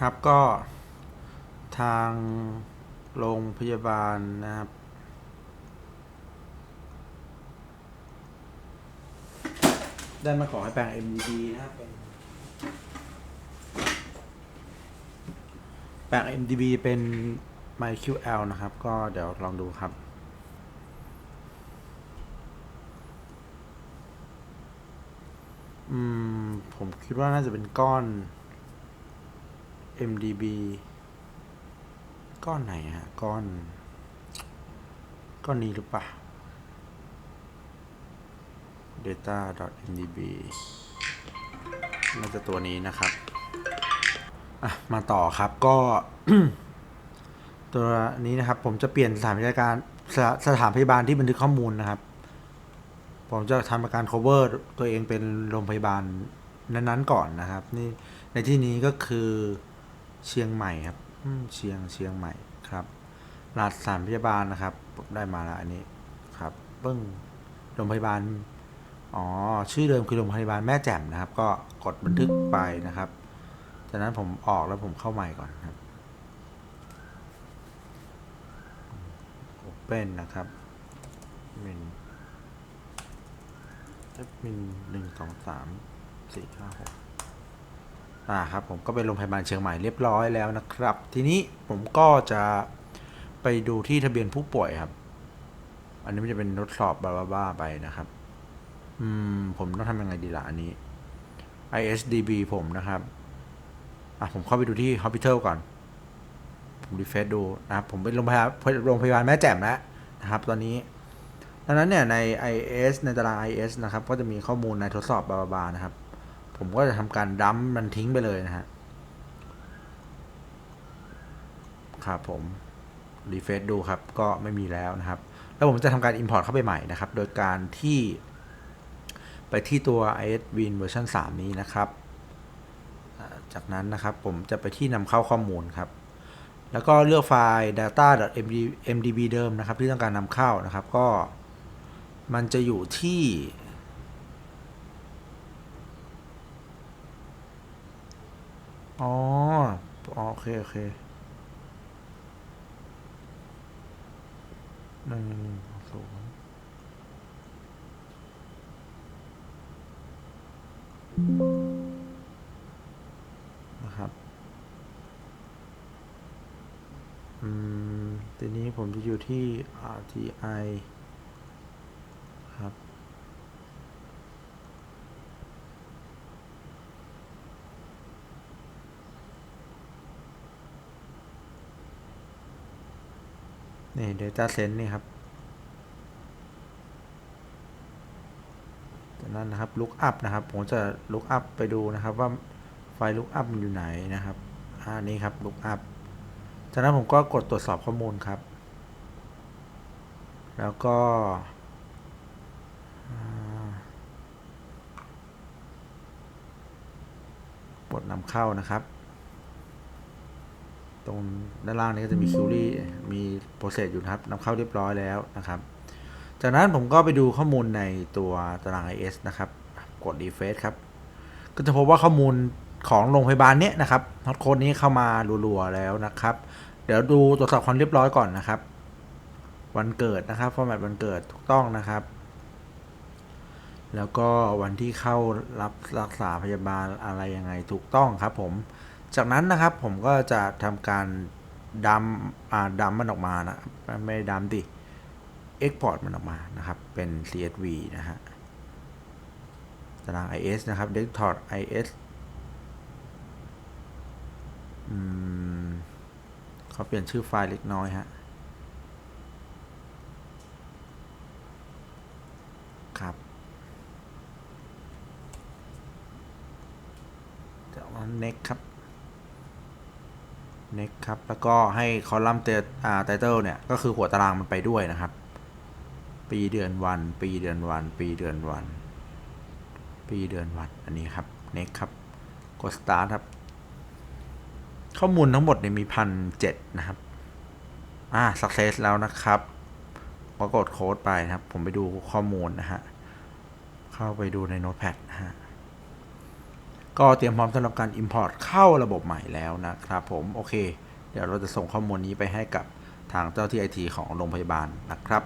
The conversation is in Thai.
ครับก็ทางโรงพยาบาลนะครับ ได้มาขอให้แปลง MDB นะครับเป็นแปลง MDB เป็น MyQL นะครับ ก็เดี๋ยวลองดูครับอืมผมคิดว่าน่าจะเป็นก้อน MDB ก้อนไหนฮะ ก้อน ก้อนนี้หรือเปล่า data.mdb น่าจะตัวนี้นะครับ อะ มาต่อครับก็ ตัวนี้นะครับ ผมจะเปลี่ยนสถานพยาการสสถานพยาบาลที่บันทึกข้อมูลนะครับ ผมจะทำการ cover ตัวเองเป็นโรงพยาบาลนั้นๆก่อนนะครับ นี่ในที่นี้ก็คือ เชียงใหม่ครับอืเชียงเชียงใหม่ครับรหัสสานพยาบาลนะครับได้มาแล้วอันนี้ครับเบิ้งโรงพยาบาลอ๋อชื่อเดิมคือโรงพยาบาลแม่แจ่มนะครับ ก็กดบันทึกไปนะครับจากนั้นผมออกแล้วผมเข้าใหม่ก่อนครับ Open นะครับเมนแอดมินหนึ่งสองสามสี่ห้าหก อ่าครับผมก็เป็นโรงพยาบาลเชียงใหม่เรียบร้อยแล้วนะครับ ทีนี้ผมก็จะไปดูที่ทะเบียนผู้ป่วยครับ อันนี้มันจะเป็นทดสอบบาบ้าๆไปนะครับ อืม ผมต้องทำยังไงดีล่ะอันนี้ ISDB ผมนะครับ อะผมเข้าไปดูที่ Hospital ก่อน ผมรีเฟซดูนะครับผมเป็นโรงพยาบาลโรงพยาบาลแม่แจ่มแล้วนะครับ ตอนนี้ดังนั้นเนี่ยใน IS ในตาราง IS นะครับ ก็จะมีข้อมูลในทดสอบบาบาๆนะครับ ผมก็จะทำการดัมมันทิ้งไปเลยนะฮะครับผมรีเฟซดูครับ ก็ไม่มีแล้วนะครับ แล้วผมจะทำการ Import เข้าไปใหม่นะครับ โดยการที่ ไปที่ตัว IS Win เวอร์ชัน3นี้นะครับ จากนั้นนะครับผมจะไปที่นำเข้าข้อมูลครับ แล้วก็เลือกไฟล์ data.mdb เดิมนะครับ ที่ต้องการนำเข้านะครับ ก็มันจะอยู่ที่ อ๋อ โอเค โอเคหนึ่งศูนย์นะครับ อืม ทีนี้ผมจะอยู่ที่ RTI ครับ นี่ Data Set นี่ครับ จากนั้นนะครับ Look Up นะครับ ผมจะ Look Up ไปดูนะครับว่าไฟล์ Look Up มันอยู่ไหนนะครับอ่านี่ครับ Look Up จากนั้นผมก็กดตรวจสอบข้อมูลครับ แล้วก็กดนำเข้านะครับ ตรงด้านล่างนี้ก็จะมีคิวรี่มีโปรเซสอยู่นะครับนำเข้าเรียบร้อยแล้วนะครับ จากนั้นผมก็ไปดูข้อมูลในตัวตาราง IS นะครับ กด refresh ครับ ก็จะพบว่าข้อมูลของโรงพยาบาลเนี้ยนะครับฮอตโค้ดนี้เข้ามารัวๆแล้วนะครับ เดี๋ยวดูตรวจสอบความเรียบร้อยก่อนนะครับ วันเกิดนะครับฟอร์แมตวันเกิดถูกต้องนะครับ แล้วก็วันที่เข้ารับรักษาพยาบาลอะไรยังไงถูกต้องครับผม จากนั้นนะครับผมก็จะทำการดัมอ่าดัมมันออกมานะไม่ดัมดิ Export มันออกมานะครับ เป็น CSV นะฮะตาราง IS นะครับ Desktop IS อืมเขาเปลี่ยนชื่อไฟล์เล็กน้อยฮะครับจากนั้น next ครับ next ครับ แล้วก็ให้คอลัมน์เตอ่า title เนี่ย ก็คือหัวตารางมันไปด้วยนะครับ ปีเดือนวัน ปีเดือนวัน ปีเดือนวัน ปีเดือนวัน อันนี้ครับ next ครับ กด start ครับ ข้อมูลทั้งหมดเนี่ยมีพันเจ็ดนะครับ อ่า success แล้วนะครับก็กดโค้ดไปนะครับ ผมไปดูข้อมูลนะฮะ เข้าไปดูใน notepad นะฮะ ก็เตรียมพร้อมสำหรับการ Import เข้าระบบใหม่แล้วนะครับผมโอเค เดี๋ยวเราจะส่งข้อมูลนี้ไปให้กับทางเจ้าที่ไอทีของโรงพยาบาลนะครับ